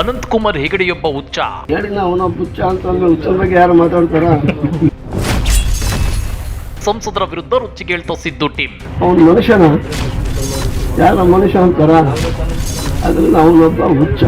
ಅನಂತ್ ಕುಮಾರ್ ಹೆಗಡೆಯೊಬ್ಬ ಹುಚ್ಚ. ಹೇಳಿ ಅವನ ಅಂತ ಅಂತಂದ್ರೆ ಹುಚ್ಚನ ಬಗ್ಗೆ ಯಾರು ಮಾತಾಡ್ತಾರ? ಸಂಸದರ ವಿರುದ್ಧ ರುಚಿ ಕೇಳ್ತಾ ಸಿದ್ದು ಟೀಮ್. ಅವನ ಮನುಷ್ಯನ? ಯಾರ ಮನುಷ್ಯ ಅಂತಾರ? ಅದ್ರಿಂದ ಅವನೊಬ್ಬ ಹುಚ್ಚ.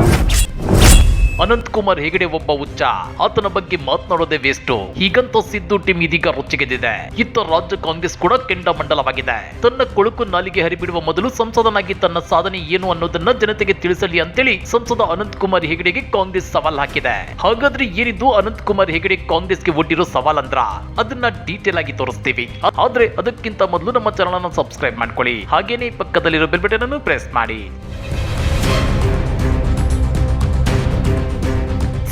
ಅನಂತ್ ಕುಮಾರ್ ಹೆಗಡೆ ಒಬ್ಬ ಹುಚ್ಚ. ಆತನ ಬಗ್ಗೆ ಮಾತನಾಡೋದೇ ವೇಸ್ಟ್ ಹೀಗಂತ ಸಿದ್ದು ಟೀಮ್ ಇದೀಗ ರೊಚ್ಚಿಗೆದಿದೆ ಇತ್ತ ರಾಜ್ಯ ಕಾಂಗ್ರೆಸ್ ಕೂಡ ಕೆಂಡಮಂಡಲವಾಗಿದೆ ತನ್ನ ಕೊಳುಕು ನಾಲಿಗೆ ಹರಿಬಿಡುವ ಮೊದಲು ಸಂಸದನಾಗಿ ತನ್ನ ಸಾಧನೆ ಏನು ಅನ್ನೋದನ್ನ ಜನತೆಗೆ ತಿಳಿಸಲಿ ಅಂತೇಳಿ ಸಂಸದ ಅನಂತ್ ಕುಮಾರ್ ಹೆಗಡೆಗೆ ಕಾಂಗ್ರೆಸ್ ಸವಾಲ್ ಹಾಕಿದೆ. ಹಾಗಾದ್ರೆ ಏನಿದ್ದು ಅನಂತ್ ಕುಮಾರ್ ಹೆಗಡೆ ಕಾಂಗ್ರೆಸ್ಗೆ ಒಡ್ಡಿರೋ ಸವಾಲ್ ಅಂದ್ರ? ಅದನ್ನ ಡೀಟೇಲ್ ಆಗಿ ತೋರಿಸ್ತೀವಿ. ಆದ್ರೆ ಅದಕ್ಕಿಂತ ಮೊದಲು ನಮ್ಮ ಚಾನಲ್ ಅನ್ನು ಸಬ್ಸ್ಕ್ರೈಬ್ ಮಾಡ್ಕೊಳ್ಳಿ. ಹಾಗೇನೆ ಪಕ್ಕದಲ್ಲಿರೋ ಬೆಲ್ ಬಟನ್ ಅನ್ನು ಪ್ರೆಸ್ ಮಾಡಿ.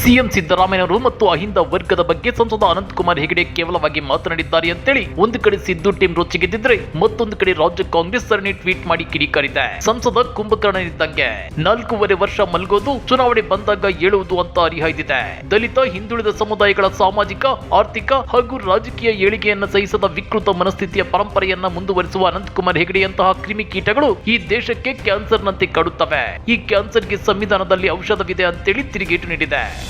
ಸಿಎಂ ಸಿದ್ದರಾಮಯ್ಯನವರು ಮತ್ತು ಅಹಿಂದ ವರ್ಗದ ಬಗ್ಗೆ ಸಂಸದ ಅನಂತ್ ಕುಮಾರ್ ಹೆಗಡೆ ಕೇವಲವಾಗಿ ಮಾತನಾಡಿದ್ದಾರೆ ಅಂತೇಳಿ ಒಂದು ಕಡೆ ಸಿದ್ದು ಟೀಮ್ ರೊಚ್ಚಿಗೆದ್ದಿದ್ರೆ ಮತ್ತೊಂದು ಕಡೆ ರಾಜ್ಯ ಕಾಂಗ್ರೆಸ್ ಸರಣಿ ಟ್ವೀಟ್ ಮಾಡಿ ಕಿಡಿಕಾರಿದೆ. ಸಂಸದ ಕುಂಭಕರ್ಣನಿದ್ದಂಗೆ ನಾಲ್ಕೂವರೆ ವರ್ಷ ಮಲ್ಗೋದು, ಚುನಾವಣೆ ಬಂದಾಗ ಹೇಳುವುದು ಅಂತ ಅರಿಹಾಯ್ದಿದೆ. ದಲಿತ, ಹಿಂದುಳಿದ ಸಮುದಾಯಗಳ ಸಾಮಾಜಿಕ, ಆರ್ಥಿಕ ಹಾಗೂ ರಾಜಕೀಯ ಏಳಿಗೆಯನ್ನು ಸಹಿಸದ ವಿಕೃತ ಮನಸ್ಥಿತಿಯ ಪರಂಪರೆಯನ್ನ ಮುಂದುವರಿಸುವ ಅನಂತ್ ಕುಮಾರ್ ಹೆಗಡೆಯಂತಹ ಕ್ರಿಮಿಕೀಟಗಳು ಈ ದೇಶಕ್ಕೆ ಕ್ಯಾನ್ಸರ್ನಂತೆ ಕಾಡುತ್ತವೆ. ಈ ಕ್ಯಾನ್ಸರ್ಗೆ ಸಂವಿಧಾನದಲ್ಲಿ ಔಷಧವಿದೆ ಅಂತೇಳಿ ತಿರುಗೇಟು ನೀಡಿದೆ.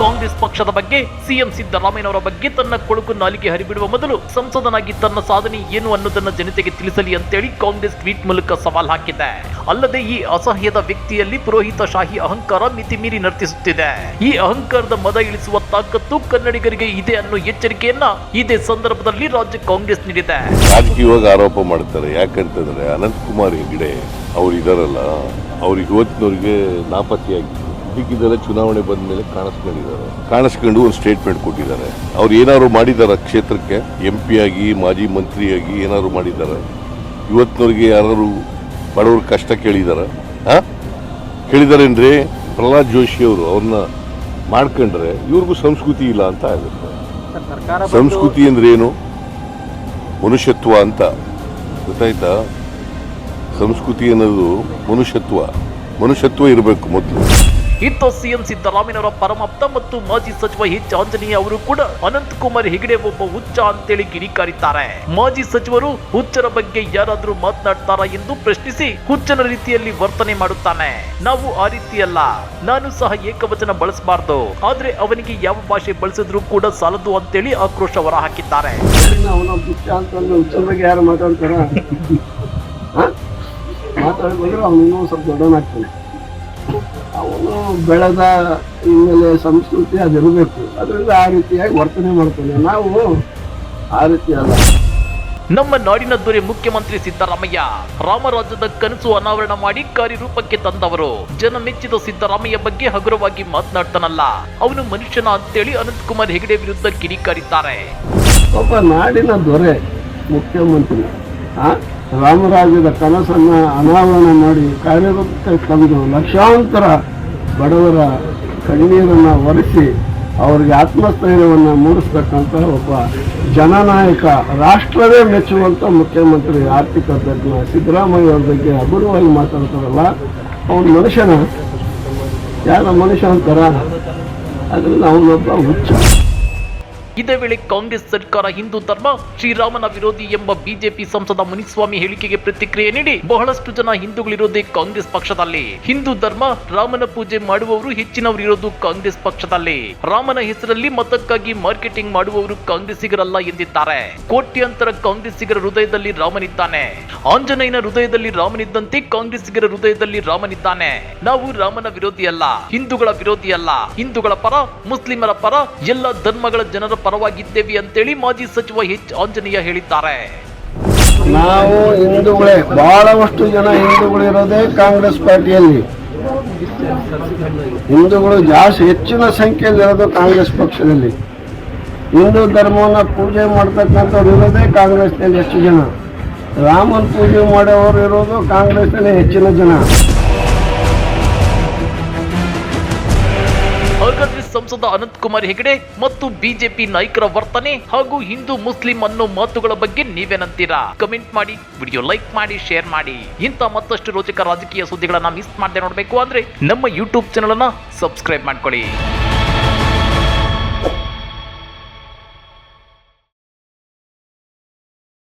ಕಾಂಗ್ರೆಸ್ ಪಕ್ಷದ ಬಗ್ಗೆ ಸಿಎಂ ಸಿದ್ದರಾಮಯ್ಯನವರ ಬಗ್ಗೆ ತನ್ನ ಕೊಳುಕು ನಾಲಿಗೆ ಹರಿಬಿಡುವ ಮೊದಲು ಸಂಸದನಾಗಿ ತನ್ನ ಸಾಧನೆ ಏನು ಅನ್ನೋದನ್ನ ಜನತೆಗೆ ತಿಳಿಸಲಿ ಅಂತೇಳಿ ಕಾಂಗ್ರೆಸ್ ಟ್ವೀಟ್ ಮೂಲಕ ಸವಾಲ್ ಹಾಕಿದೆ. ಅಲ್ಲದೆ ಈ ಅಸಹ್ಯದ ವ್ಯಕ್ತಿಯಲ್ಲಿ ಪುರೋಹಿತ ಶಾಹಿ ಅಹಂಕಾರ ಮಿತಿಮೀರಿ ನರ್ತಿಸುತ್ತಿದೆ. ಈ ಅಹಂಕಾರದ ಮದ ಇಳಿಸುವ ತಾಕತ್ತು ಕನ್ನಡಿಗರಿಗೆ ಇದೆ ಅನ್ನೋ ಎಚ್ಚರಿಕೆಯನ್ನ ಇದೇ ಸಂದರ್ಭದಲ್ಲಿ ರಾಜ್ಯ ಕಾಂಗ್ರೆಸ್ ನೀಡಿದೆ. ರಾಜಕೀಯವಾಗಿ ಆರೋಪ ಮಾಡ್ತಾರೆ. ಯಾಕಂತಂದ್ರೆ ಅನಂತ್ ಕುಮಾರ್ ಹೆಗ್ಡೆ, ಅವ್ರು ಇದಾರಲ್ಲ. ಅವ್ರಿಗೆ ಇವತ್ತಿನವ್ರಿಗೆ ನಾಪತ್ತೆಯಾಗಿ ಹೀಗಿದ್ದಾರೆ ಚುನಾವಣೆ ಬಂದ ಮೇಲೆ ಕಾಣಿಸ್ಕೊಂಡಿದ್ದಾರೆ. ಕಾಣಿಸ್ಕೊಂಡು ಒಂದು ಸ್ಟೇಟ್ಮೆಂಟ್ ಕೊಟ್ಟಿದ್ದಾರೆ. ಅವ್ರು ಏನಾದ್ರು ಮಾಡಿದ್ದಾರೆ ಕ್ಷೇತ್ರಕ್ಕೆ? ಎಂ ಪಿ ಆಗಿ, ಮಾಜಿ ಮಂತ್ರಿಯಾಗಿ ಏನಾದ್ರು ಮಾಡಿದ್ದಾರೆ? ಇವತ್ತಿನವ್ರಿಗೆ ಯಾರು ಬಡವ್ರ ಕಷ್ಟ ಕೇಳಿದಾರ ಹಾ ಕೇಳಿದಾರೇನ್ರಿ ಪ್ರಹ್ಲಾದ್ ಜೋಶಿ ಅವರು ಅವ್ರನ್ನ ಮಾಡ್ಕೊಂಡ್ರೆ ಇವ್ರಿಗೂ ಸಂಸ್ಕೃತಿ ಇಲ್ಲ ಅಂತ ಆಗುತ್ತೆ. ಸಂಸ್ಕೃತಿ ಅಂದ್ರೆ ಏನು? ಮನುಷ್ಯತ್ವ ಅಂತ. ಗೊತ್ತಾಯ್ತಾ? ಸಂಸ್ಕೃತಿ ಅನ್ನೋದು ಮನುಷ್ಯತ್ವ. ಮನುಷ್ಯತ್ವ ಇರಬೇಕು ಮೊದಲು. ಇತ್ತ ಸಿಎಂ ಸಿದ್ದರಾಮಯ್ಯನವರ ಪರಮಾಪ್ತ ಮತ್ತು ಮಾಜಿ ಸಚಿವ ಎಚ್ ಆಂಜನೇಯ ಅವರು ಕೂಡ ಅನಂತ್ ಕುಮಾರ್ ಹೆಗಡೆ ಒಬ್ಬ ಹುಚ್ಚ ಅಂತೇಳಿ ಕಿಡಿಕಾರಿದ್ದಾರೆ. ಮಾಜಿ ಸಚಿವರು ಹುಚ್ಚರ ಬಗ್ಗೆ ಯಾರಾದ್ರೂ ಮಾತನಾಡ್ತಾರಾ ಎಂದು ಪ್ರಶ್ನಿಸಿ ಹುಚ್ಚನ ರೀತಿಯಲ್ಲಿ ವರ್ತನೆ ಮಾಡುತ್ತಾನೆ. ನಾವು ಆ ರೀತಿಯಲ್ಲ. ನಾನು ಸಹ ಏಕವಚನ ಬಳಸಬಾರ್ದು. ಆದ್ರೆ ಅವನಿಗೆ ಯಾವ ಭಾಷೆ ಬಳಸಿದ್ರು ಕೂಡ ಸಾಲದು ಅಂತೇಳಿ ಆಕ್ರೋಶ ಹೊರ ಹಾಕಿದ್ದಾರೆ ಅವನ ಸ್ವಲ್ಪ ಬೆಳೆದ ಹಿನ್ನೆಲೆ ಸಂಸ್ಕೃತಿ ಅದಿರಬೇಕು. ಅದರಿಂದ ಆ ರೀತಿಯಾಗಿ ವರ್ತನೆ ಮಾಡ್ತಾನೆ. ನಾವು ಆ ರೀತಿ ಅಲ್ಲ. ನಮ್ಮ ನಾಡಿನ ದೊರೆ ಮುಖ್ಯಮಂತ್ರಿ ಸಿದ್ದರಾಮಯ್ಯ ರಾಮರಾಜ್ಯದ ಕನಸು ಅನಾವರಣ ಮಾಡಿ ಕಾರ್ಯರೂಪಕ್ಕೆ ತಂದವರು. ಜನ ಮೆಚ್ಚಿದ ಸಿದ್ದರಾಮಯ್ಯ ಬಗ್ಗೆ ಹಗುರವಾಗಿ ಮಾತನಾಡ್ತಾನಲ್ಲ. ಅವನು ಮನುಷ್ಯನ ಅಂತೇಳಿ ಅನಂತಕುಮಾರ್ ಹೆಗಡೆ ವಿರುದ್ಧ ಕಿಡಿಕಾರಿದ್ದಾರೆ. ಒಬ್ಬ ನಾಡಿನ ದೊರೆ ಮುಖ್ಯಮಂತ್ರಿ ರಾಮರಾಜ್ಯದ ಕನಸನ್ನ ಅನಾವರಣ ಮಾಡಿ ಕಾರ್ಯರೂಪಕ್ಕೆ ತಂದು ಲಕ್ಷಾಂತರ ಬಡವರ ಕಣ್ಣೀರನ್ನು ಒರೆಸಿ ಅವರಿಗೆ ಆತ್ಮಸ್ಥೈರ್ಯವನ್ನು ಮೂಡಿಸ್ತಕ್ಕಂಥ ಒಬ್ಬ ಜನನಾಯಕ, ರಾಷ್ಟ್ರವೇ ಮೆಚ್ಚುವಂಥ ಮುಖ್ಯಮಂತ್ರಿ ಆರ್ಥಿಕ ತಜ್ಞ ಸಿದ್ದರಾಮಯ್ಯ ಅವ್ರ ಬಗ್ಗೆ ಹಗುರವಾಗಿ ಮಾತಾಡ್ತಾರಲ್ಲ, ಅವನ ಮನುಷ್ಯನ, ಯಾರ ಮನುಷ್ಯ ಅಂತಾರ ಅದರಿಂದ ಅವನೊಬ್ಬ ಹುಚ್ಚ. ಇದೇ ವೇಳೆ ಕಾಂಗ್ರೆಸ್ ಸರ್ಕಾರ ಹಿಂದೂ ಧರ್ಮ, ಶ್ರೀರಾಮನ ವಿರೋಧಿ ಎಂಬ ಬಿಜೆಪಿ ಸಂಸದ ಮುನಿಸ್ವಾಮಿ ಹೇಳಿಕೆಗೆ ಪ್ರತಿಕ್ರಿಯೆ ನೀಡಿ ಬಹಳಷ್ಟು ಜನ ಹಿಂದೂಗಳಿರೋದೇ ಕಾಂಗ್ರೆಸ್ ಪಕ್ಷದಲ್ಲಿ. ಹಿಂದೂ ಧರ್ಮ, ರಾಮನ ಪೂಜೆ ಮಾಡುವವರು ಹೆಚ್ಚಿನವರು ಇರೋದು ಕಾಂಗ್ರೆಸ್ ಪಕ್ಷದಲ್ಲಿ. ರಾಮನ ಹೆಸರಲ್ಲಿ ಮತಕ್ಕಾಗಿ ಮಾರ್ಕೆಟಿಂಗ್ ಮಾಡುವವರು ಕಾಂಗ್ರೆಸ್ಸಿಗರಲ್ಲ ಎಂದಿದ್ದಾರೆ. ಕೋಟ್ಯಾಂತರ ಕಾಂಗ್ರೆಸ್ಸಿಗರ ಹೃದಯದಲ್ಲಿ ರಾಮನಿದ್ದಾನೆ. ಆಂಜನೇಯನ ಹೃದಯದಲ್ಲಿ ರಾಮನಿದ್ದಂತೆ ಕಾಂಗ್ರೆಸ್ಸಿಗರ ಹೃದಯದಲ್ಲಿ ರಾಮನಿದ್ದಾನೆ. ನಾವು ರಾಮನ ವಿರೋಧಿಯಲ್ಲ, ಹಿಂದೂಗಳ ವಿರೋಧಿಯಲ್ಲ. ಹಿಂದೂಗಳ ಪರ, ಮುಸ್ಲಿಮರ ಪರ, ಎಲ್ಲ ಧರ್ಮಗಳ ಜನರ ಪರವಾಗಿದ್ದೇವೆ ಅಂತೇಳಿ ಮಾಜಿ ಸಚಿವ ಎಚ್ ಆಂಜನೇಯ ಹೇಳಿದ್ದಾರೆ. ನಾವು ಹಿಂದೂಗಳೇ ಬಹಳಷ್ಟು ಜನ ಹಿಂದೂಗಳಿರೋದೇ ಕಾಂಗ್ರೆಸ್ ಪಾರ್ಟಿಯಲ್ಲಿ. ಹಿಂದೂಗಳು ಜಾಸ್ತಿ ಹೆಚ್ಚಿನ ಸಂಖ್ಯೆಯಲ್ಲಿ ಇರೋದು ಕಾಂಗ್ರೆಸ್ ಪಕ್ಷದಲ್ಲಿ. ಹಿಂದೂ ಧರ್ಮವನ್ನು ಪೂಜೆ ಮಾಡ್ತಕ್ಕಂಥವ್ರು ಇರೋದೇ ಕಾಂಗ್ರೆಸ್ನಲ್ಲಿ ಹೆಚ್ಚು ಜನ. ರಾಮನ ಪೂಜೆ ಮಾಡೋರು ಇರೋದು ಕಾಂಗ್ರೆಸ್ನಲ್ಲಿ ಹೆಚ್ಚಿನ ಜನ. ಸಂಸದ ಅನಂತ್ ಕುಮಾರ್ ಹೆಗಡೆ ಮತ್ತು ಬಿಜೆಪಿ ನಾಯಕರ ವರ್ತನೆ ಹಾಗೂ ಹಿಂದೂ ಮುಸ್ಲಿಂ ಅನ್ನೋ ಮಾತುಗಳ ಬಗ್ಗೆ ನೀವೇನಂತೀರಾ? ಕಮೆಂಟ್ ಮಾಡಿ, ವಿಡಿಯೋ ಲೈಕ್ ಮಾಡಿ, ಶೇರ್ ಮಾಡಿ. ಇಂಥ ಮತ್ತಷ್ಟು ರೋಚಕ ರಾಜಕೀಯ ಸುದ್ದಿಗಳನ್ನ ಮಿಸ್ ಮಾಡದೆ ನೋಡಬೇಕು ಅಂದ್ರೆ ನಮ್ಮ ಯೂಟ್ಯೂಬ್ ಚಾನಲ್ ಅನ್ನ ಸಬ್ಸ್ಕ್ರೈಬ್ ಮಾಡ್ಕೊಳ್ಳಿ.